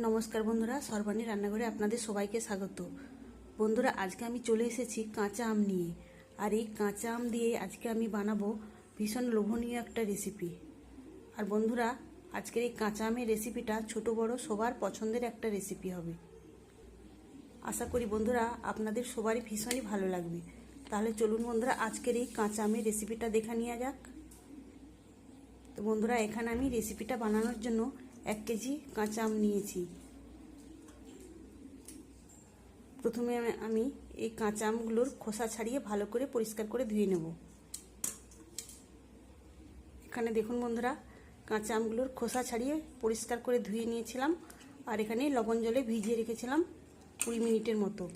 নমস্কার বন্ধুরা, সর্বাণী রান্নাঘরে আপনাদের সবাইকে স্বাগত। বন্ধুরা, আজকে আমি চলে এসেছি কাঁচা আম নিয়ে। আর এই কাঁচা আম দিয়ে আজকে আমি বানাবো ভীষণ লোভনীয় একটা রেসিপি আর বন্ধুরা, আজকের এই কাঁচা আমের রেসিপিটা ছোট, বড়, সবার পছন্দের একটা রেসিপি হবে। আশা করি বন্ধুরা, আপনাদের সবারই ভীষণই ভালো লাগবে। তাহলে চলুন বন্ধুরা, আজকের এই কাঁচা আমের রেসিপিটা দেখা নেওয়া যাক। তো বন্ধুরা, এখানে আমি রেসিপিটা বানানোর জন্য এক কেজি কাঁচা আম নিয়েছি। প্রথমে আমি- এই কাঁচা আমগুলোর খোসা ছাড়িয়ে ভালো করে পরিষ্কার করে ধুয়ে নেব। এখানে দেখুন বন্ধুরা, কাঁচা আমগুলোর খোসা ছাড়িয়ে পরিষ্কার করে ধুয়ে নিয়েছিলাম আর এখানে লবণ জলে ভিজিয়ে রেখেছিলাম কুড়ি মিনিটের মতো।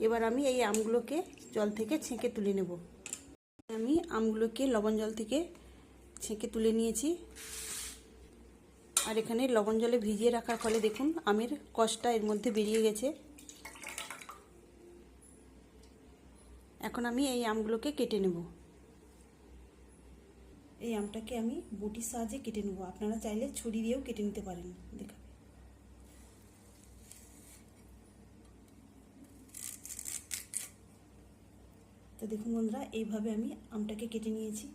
এবার আমি এই আমগুলোকে জল থেকে ছেঁকে তুলে নেব। আমি আমগুলোকে লবণ জল থেকে ছেঁকে তুলে নিয়েছি। আর এখানে লবণ জলে ভিজিয়ে রাখার ফলে দেখুন আমের কষটা এর মধ্যে বেরিয়ে গেছে। এখন আমি এই আমগুলোকে কেটে নেব। এই আমটাকে আমি বটির সাহায্যে কেটে নেব। আপনারা চাইলে ছুরি দিয়েও কেটে নিতে পারেন। দেখা তো দেখুন বন্ধুরা, এইভাবে আমি আমটাকে কেটে নিয়েছি।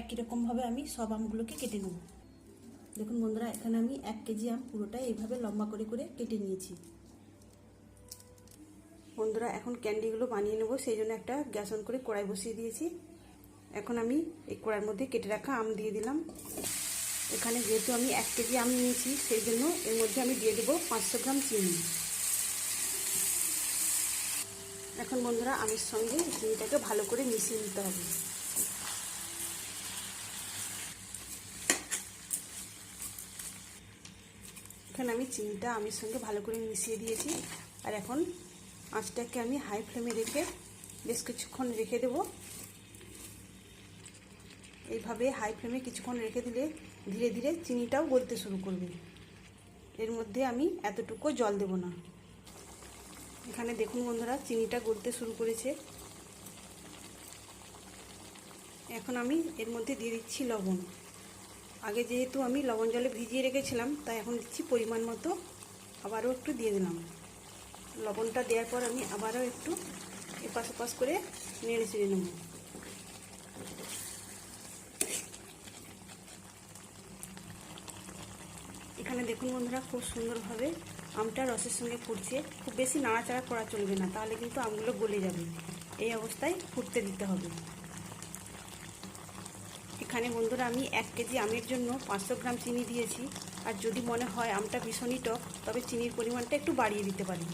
একই রকমভাবে আমি সব আমগুলোকে কেটে নেব। দেখুন বন্ধুরা, এখানে আমি এক কেজি আম পুরোটাই এইভাবে লম্বা করে করে কেটে নিয়েছি। বন্ধুরা, এখন ক্যান্ডিগুলো বানিয়ে নেব, সেই জন্য একটা গ্যাস অন করে কড়াই বসিয়ে দিয়েছি। এখন আমি এই কড়াইয়ের মধ্যে কেটে রাখা আম দিয়ে দিলাম। এখানে যেহেতু আমি এক কেজি আম নিয়েছি, সেই জন্য এর মধ্যে আমি দিয়ে দেবো পাঁচশো গ্রাম চিনি। এখন বন্ধুরা, আমের সঙ্গে চিনিটাকে ভালো করে মিশিয়ে নিতে হবে। এখানে আমি চিনিটা আমের সঙ্গে ভালো করে মিশিয়ে দিয়েছি। আর এখন আঁচটাকে আমি হাই ফ্লেমে রেখে বেশ কিছুক্ষণ রেখে দেব। এইভাবে হাই ফ্লেমে কিছুক্ষণ রেখে দিলে ধীরে ধীরে চিনিটাও গলতে শুরু করবে। এর মধ্যে আমি এতটুকু জল দেব না। এখানে দেখুন বন্ধুরা, চিনিটা গলতে শুরু করেছে। এখন আমি এর মধ্যে দিয়ে দিচ্ছি লবণ। আগে যেহেতু আমি লবণ জলে ভিজিয়ে রেখেছিলাম, তাই এখন দিচ্ছি পরিমাণ মতো। আবারও একটু দিয়ে দিলাম। লবণটা দেওয়ার পর আমি আবারও একটু এপাশ ওপাশ করে নেড়ে চেড়ে নেব। এখানে দেখুন বন্ধুরা, খুব সুন্দরভাবে আমটা রসের সঙ্গে ফুটছে। খুব বেশি নাড়াচাড়া করা চলবে না, তাহলে কিন্তু আমগুলো গলে যাবে। এই অবস্থায় ফুটতে দিতে হবে। এখানে বন্ধুরা আমি এক কেজি আমের জন্য পাঁচশো গ্রাম চিনি দিয়েছি। আর যদি মনে হয় আমটা ভীষণই টক, তবে চিনির পরিমাণটা একটু বাড়িয়ে দিতে পারি।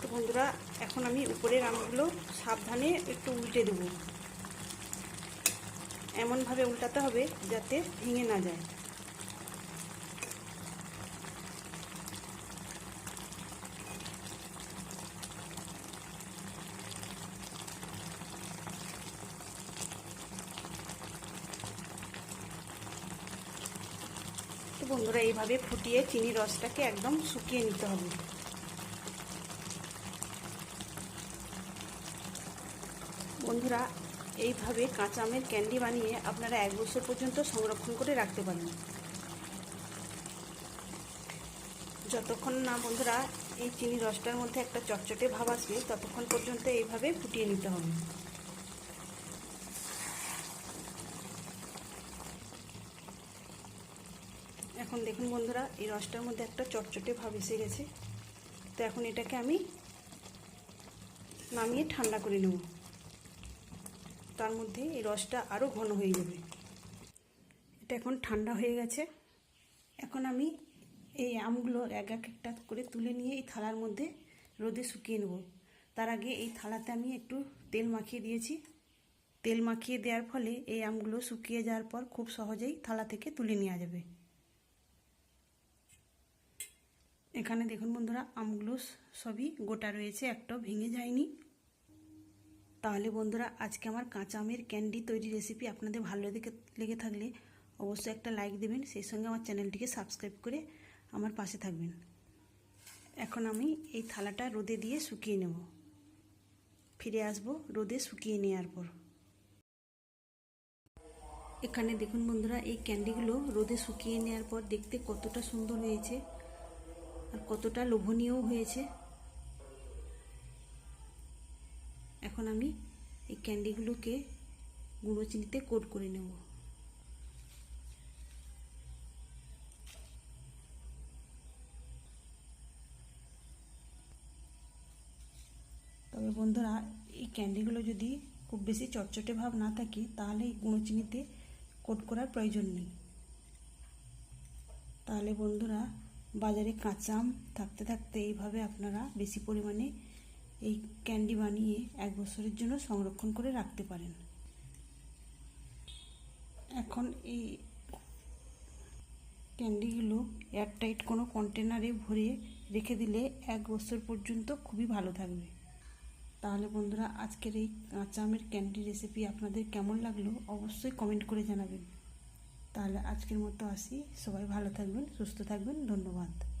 তো বন্ধুরা, এখন আমি উপরের আমগুলো সাবধানে একটু উল্টে দেবো। এমনভাবে উল্টাতে হবে যাতে ভেঙে না যায়। বন্ধুরা, এইভাবে ফুটিয়ে চিনির রসটাকে একদম শুকিয়ে নিতে হবে। বন্ধুরা, এইভাবে কাঁচা আমের ক্যান্ডি বানিয়ে আপনারা এক বছর পর্যন্ত সংরক্ষণ করে রাখতে পারেন। যতক্ষণ না বন্ধুরা, এই চিনি রসটার মধ্যে একটা চটচটে ভাব আসবে, ততক্ষণ পর্যন্ত এইভাবে ফুটিয়ে নিতে হবে। এখন দেখুন বন্ধুরা, এই রসটার মধ্যে একটা চটচটে ভাব এসে গেছে। তো এখন এটাকে আমি নামিয়ে ঠান্ডা করে নেব। তার মধ্যে এই রসটা আরও ঘন হয়ে যাবে। এটা এখন ঠান্ডা হয়ে গেছে। এখন আমি এই আমগুলো এক এক একটা করে তুলে নিয়ে এই থালার মধ্যে রোদে শুকিয়ে নেব। তার আগে এই থালাতে আমি একটু তেল মাখিয়ে দিয়েছি। তেল মাখিয়ে দেওয়ার ফলে এই আমগুলো শুকিয়ে যাওয়ার পর খুব সহজেই থালা থেকে তুলে নেওয়া যাবে। এখানে দেখুন বন্ধুরা আমগুলো সবই গোটা রয়েছে, একটাও ভেঙে যায়নি। তাহলে বন্ধুরা, আজকে আমার কাঁচা আমের ক্যান্ডি তৈরি রেসিপি আপনাদের ভালো লেগে লেগে থাকলে অবশ্যই একটা লাইক দেবেন, সেই সঙ্গে আমার চ্যানেলটিকে সাবস্ক্রাইব করে আমার পাশে থাকবেন। এখন আমি এই থালাটা রোদে দিয়ে শুকিয়ে নেব। ফিরে আসব রোদে শুকিয়ে নেওয়ার পর। এখানে দেখুন বন্ধুরা, এই ক্যান্ডিগুলো রোদে শুকিয়ে নেওয়ার পর দেখতে কতটা সুন্দর হয়েছে। আর কতটা লোভনীয় হয়েছে। এখন আমি এই ক্যান্ডিগুলোকে গুঁড়ো চিনিতে কোট করে নেব। তবে বন্ধুরা, এই ক্যান্ডিগুলো যদি খুব বেশি চটচটে ভাব না থাকে, তাহলে এই গুঁড়ো চিনিতে কোট করার প্রয়োজন নেই। তাহলে বন্ধুরা বাজারে কাঁচা আম থাকতে থাকতে এইভাবে আপনারা বেশি পরিমাণে এই ক্যান্ডি বানিয়ে এক বছরের জন্য সংরক্ষণ করে রাখতে পারেন। এখন এই ক্যান্ডিগুলো এয়ারটাইট কোনো কন্টেনারে ভরে রেখে দিলে এক বছর পর্যন্ত খুবই ভালো থাকবে। তাহলে বন্ধুরা, আজকের এই কাঁচা আমের ক্যান্ডি রেসিপি আপনাদের কেমন লাগল অবশ্যই কমেন্ট করে জানাবেন। তাহলে আজকের মতো আসি। সবাই ভালো থাকবেন সুস্থ থাকবেন। ধন্যবাদ।